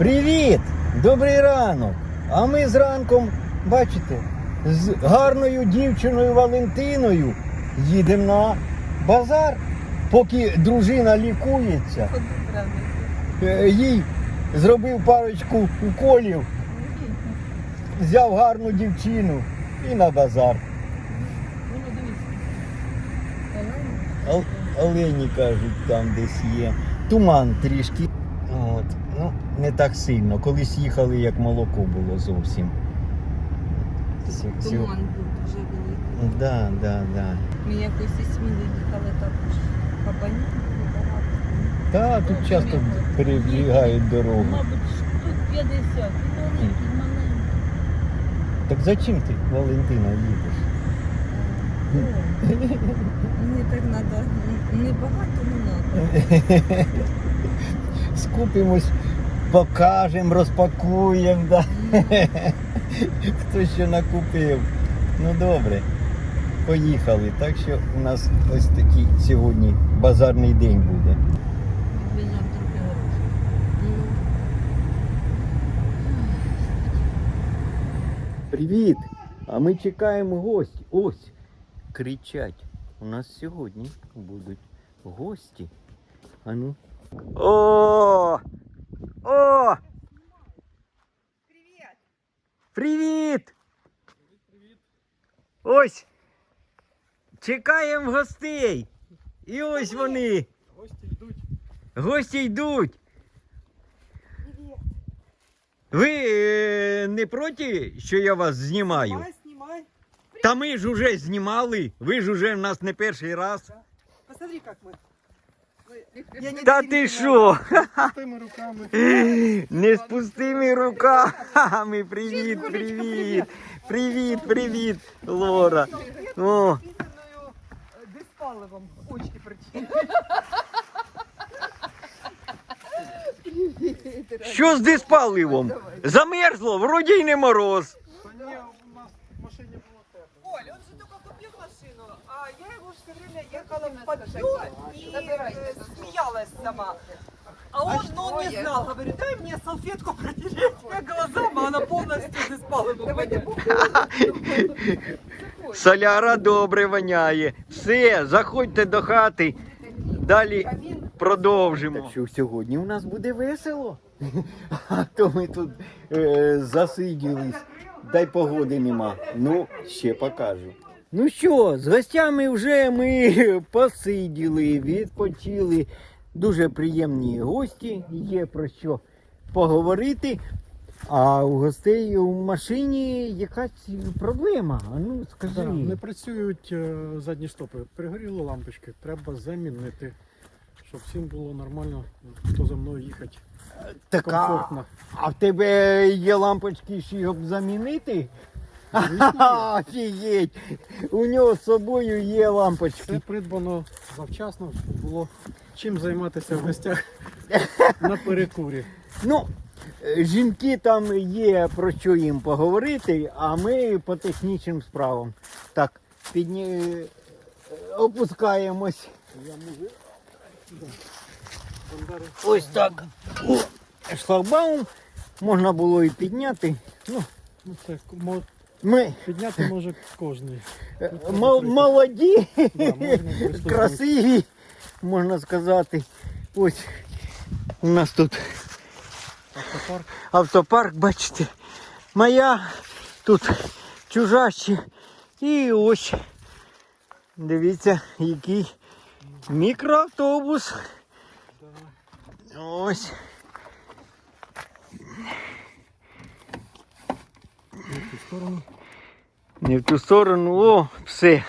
Привіт! Добрий ранок! А ми зранком, бачите, з гарною дівчиною Валентиною їдемо на базар, поки дружина лікується. Е, Їй зробив парочку уколів, взяв гарну дівчину і на базар. Олені кажуть, там десь є. Туман трішки. От. Ну, не так сильно. Колись їхали, як молоко було зовсім. Сі- сі- Туман був дуже великий. Да, да, да. Ми якось із Сміли їхали також кабанів багато. Та тут часто перебігають дорогу. Мабуть, штук 50. І маленький, маленький. Так зачем ти, Валентина, їдеш? Мені так треба не багато, не треба. Скупимось, покажемо, розпакуємо, да. хто що накупив. Ну добре, поїхали. Так що у нас ось такий сьогодні базарний день буде. Привіт! А ми чекаємо гості. Ось кричать. У нас сьогодні будуть гості. А ну. О! О! Привіт! Привіт! Ось! Чекаємо гостей! І ось вони! Гості йдуть. Гості йдуть! Ви е, не проти, що я вас знімаю? Знімай, знімай. Та ми ж уже знімали. Ви ж уже в нас не перший раз. Посмотри, как мы. Мы- Я не Та доверительная. ти що? Пустыми руками. Не з пустими руками. Привіт, привіт. Привіт, привіт, Лора. О, Писанную э, диспаливом очки причем. що з диспаливом? Замерзло, вроді й не мороз. А я его все время ехала в подъем и э, смеялась сама. А он, ну, он не знал, говорит, дай мне салфетку протереть мне глазам, а она полностью заспала. Соляра добре воняє. Все, заходьте до хати. Далі продовжимо. Так що сьогодні у нас буде весело. А то ми тут е, засиділись. Дай погоди нема. Ну, ще покажу. Ну що, з гостями вже ми посиділи, відпочили. Дуже приємні гості, є про що поговорити. А у гостей у машині якась проблема. А ну скажи. Да, не працюють е, задні стопи. Пригоріли лампочки. Треба замінити, щоб всім було нормально, хто за мною їхати. така, Комфортно. а в тебе є лампочки, щоб замінити? Офігеть! У нього з собою є лампочки. Все придбано завчасно, щоб було чим займатися в гостях на перекурі. Ну, е, жінки там є про що їм поговорити, а ми по технічним справам. Так, підні... е, опускаємось. Можу. Ось так. О, шлагбаум можна було і підняти. Ну, Ну, це мо- ми підняти може е, молоді, Да, красиві, можна сказати. Ось у нас тут Автопарк. автопарк, бачите, моя, тут чужащі. І ось, дивіться, який мікроавтобус. Ось. В ту сторону. Не в ту сторону, о, все.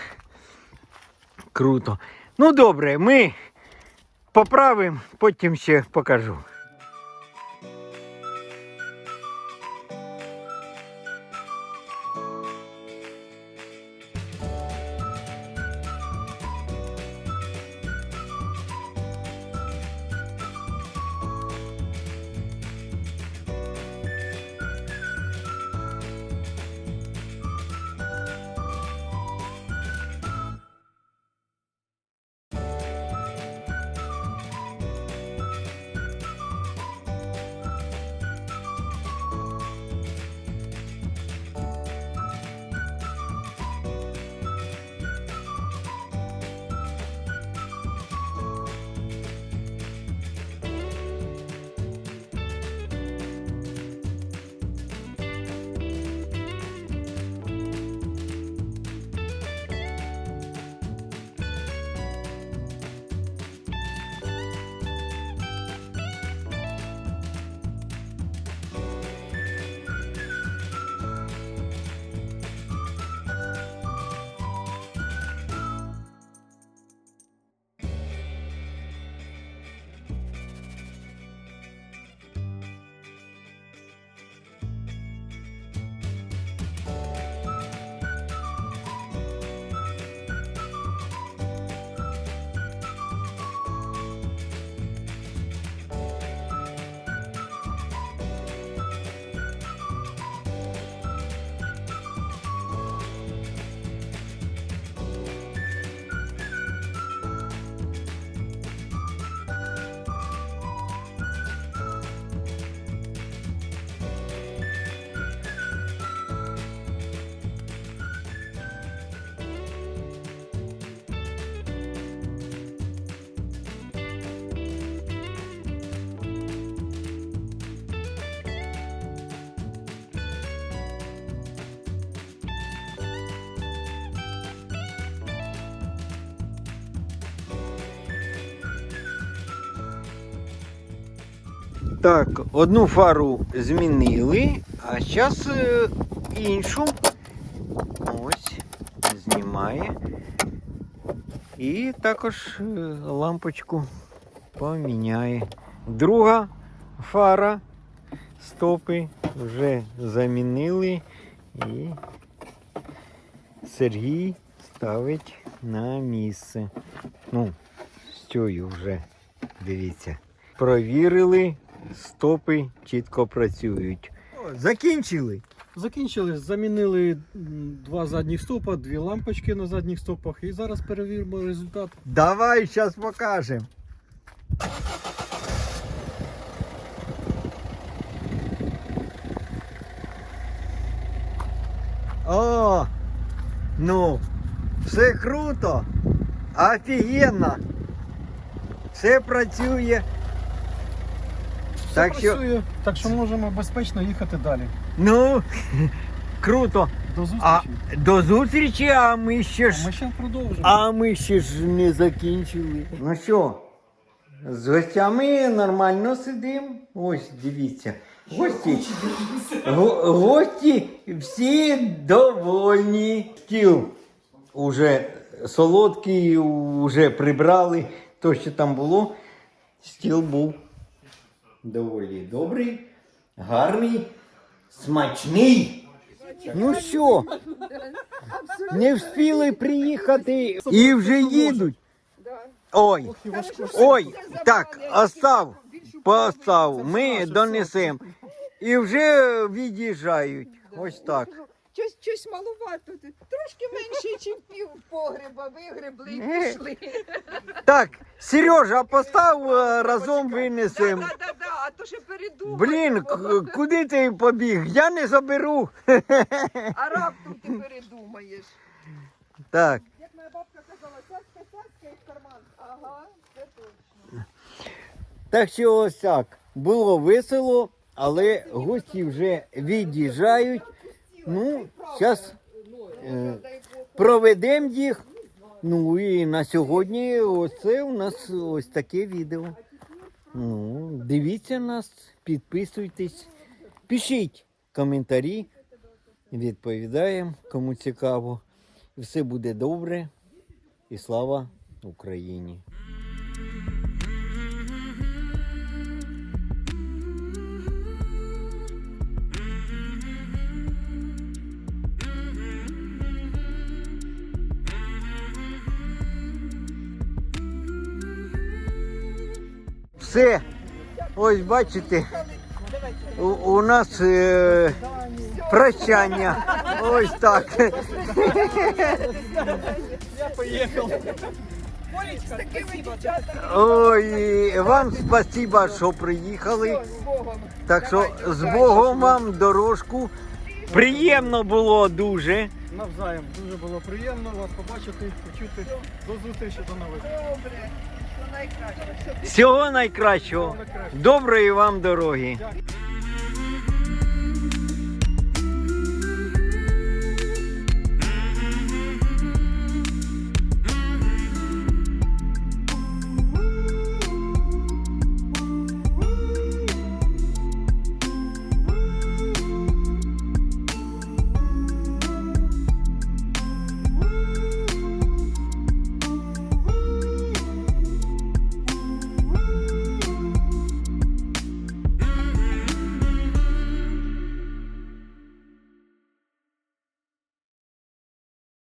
Круто. Ну добре, ми поправимо, потім ще покажу. Так, одну фару змінили, а зараз іншу. Ось, знімає. І також е, лампочку поміняє. Друга фара, стопи вже замінили і Сергій ставить на місце. Ну, стою вже, дивіться. Провірили, стопи чітко працюють. О, закінчили. Закінчили, замінили два задніх стопа, дві лампочки на задніх стопах і зараз перевіримо результат. Давай зараз покажемо. О, ну, все круто, офігенно. Все працює. Все Так що- працює, так що можемо безпечно їхати далі. Ну, круто. До зустрічі. А до зустрічі, а ми ще ж. Ми ще продовжимо. А ми ще ж не закінчили. Ну що, з гостями нормально сидимо. Ось дивіться. Гості, го- гості всі довольні. Стіл уже солодкий, вже прибрали то, що там було. Стіл був доволі добрий, гарний, смачний. Ну що, не встигли приїхати і вже їдуть. Ой, ой, так, остав, постав, ми донесемо. І вже від'їжджають. Ось так. Щось, щось малувато. Трошки менше, ніж пів погреба вигребли і Е. пішли. Так, Сережа, постав е, разом винесемо. Да, да, да, а то ще передумав. Блін, к- куди ти побіг? Я не заберу. А раптом ти передумаєш. Так. Як моя бабка казала, цяцька, цяцька і в карман. Ага, це точно. Так що ось так. Було весело, але гості вже від'їжджають. Ну, зараз е, проведемо їх. Ну і на сьогодні оце у нас ось таке відео. Ну, дивіться нас, підписуйтесь, пишіть коментарі, відповідаємо, кому цікаво. Все буде добре. І слава Україні! Все. Ось бачите, у, у нас е, прощання. Ось так. Я поїхав. Ой, вам спасибо, що приїхали. Так що з Богом вам дорожку. Приємно було дуже. Навзаєм. Дуже було приємно вас побачити, почути. До зустрічі, до нових. Всього найкращого. Доброї вам дороги.